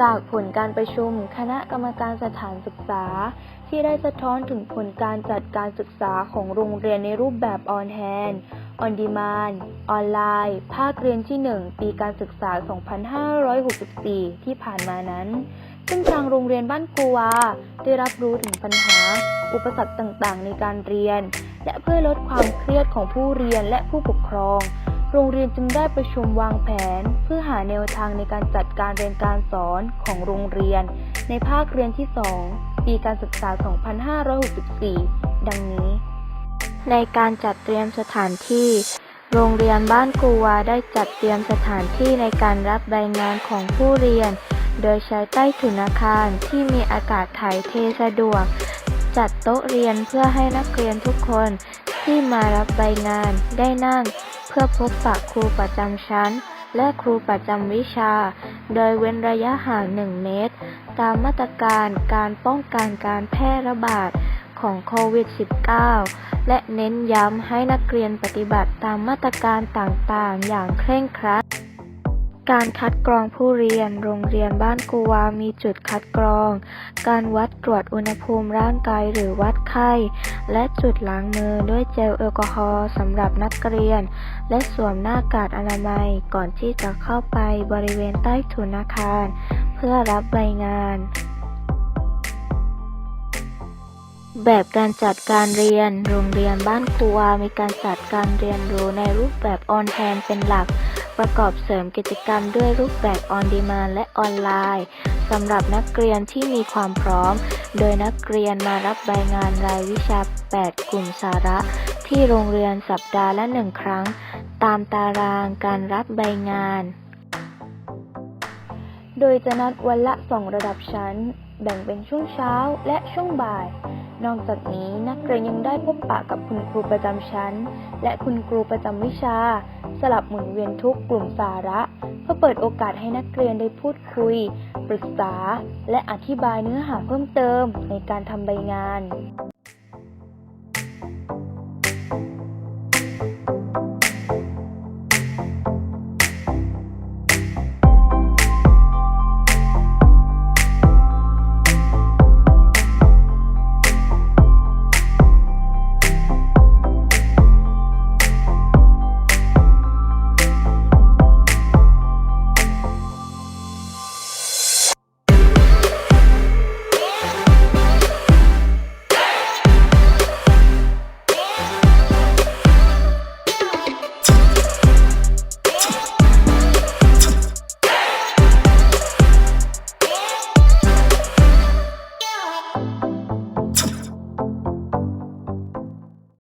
จากผลการประชุมคณะกรรมการสถานศึกษา ที่ได้สะท้อนถึงผลการจัดการศึกษาของโรงเรียนในรูปแบบออนแฮนด์ออนดีมานออนไลน์ ภาคเรียนที่ 1 ปีการศึกษา 2564 ที่ผ่านมานั้น ซึ่งทางโรงเรียนบ้านครูวาได้รับรู้ถึงปัญหา อุปสรรคต่างๆ ในการเรียน และเพื่อลดความเครียดของผู้เรียนและผู้ปกครอง โรงเรียนจึงได้ประชุมวางแผน เพื่อหาแนวทางในการจัดการเรียนการสอนของโรงเรียน ในภาคเรียนที่ 2 ปีการศึกษา 2564 ดังนี้ ในการจัดเตรียมสถานที่โรงเรียนบ้านกูวาได้จัดเตรียมสถานที่ในการรับรายงานของผู้เรียน โดยใช้ใต้ถุนอาคารที่มีอากาศถ่ายเทสะดวก จัดโต๊ะเรียนเพื่อให้นักเรียนทุกคนที่มารับรายงานได้นั่ง พื่อพบปะครูประจำชั้น และครูประจำวิชา โดยเว้นระยะห่าง 1 เมตร ตามมาตรการการป้องกันการแพร่ระบาดของโควิด -19 และเน้นย้ำให้นักเรียนปฏิบัติตามมาตรการต่างๆ อย่างเคร่งครัด การคัดกรองผู้เรียน โรงเรียนบ้านกูวามีจุดคัดกรอง การวัดตรวจอุณหภูมิร่างกายหรือวัดไข้ และจุดล้างมือด้วยเจลแอลกอฮอล์สำหรับนักเรียน และสวมหน้ากากอนามัยก่อนที่จะเข้าไปบริเวณใต้ถุนอาคาร เพื่อรับรายงาน แบบการจัดการเรียน โรงเรียนบ้านครูวามีการจัดการเรียนรู้ในรูปแบบออนแ n นเป็นหลัก ประกอบเสริมกิจกรรมด้วยรูปแบบออนดีมานและออนไลน์สำหรับนักเรียนที่มีความพร้อม โดยนักเรียนมารับรายงานรายวิชา 8 กลุ่มสาระ ที่โรงเรียนสัปดาห์ละหนึ่งครั้ง ตามตารางการรับรายงาน โดยจะนัดวันละสองระดับชั้น แบ่งเป็นช่วงเช้าและช่วงบ่าย นอกจากนี้นักเรียนยังได้พบปะกับคุณครูประจำชั้น และคุณครูประจำวิชา สลับหมุนเวียนทุกกลุ่มสาระ เพื่อเปิดโอกาสให้นักเรียนได้พูดคุย ปรึกษา และอธิบายเนื้อหาเพิ่มเติมในการทำใบงาน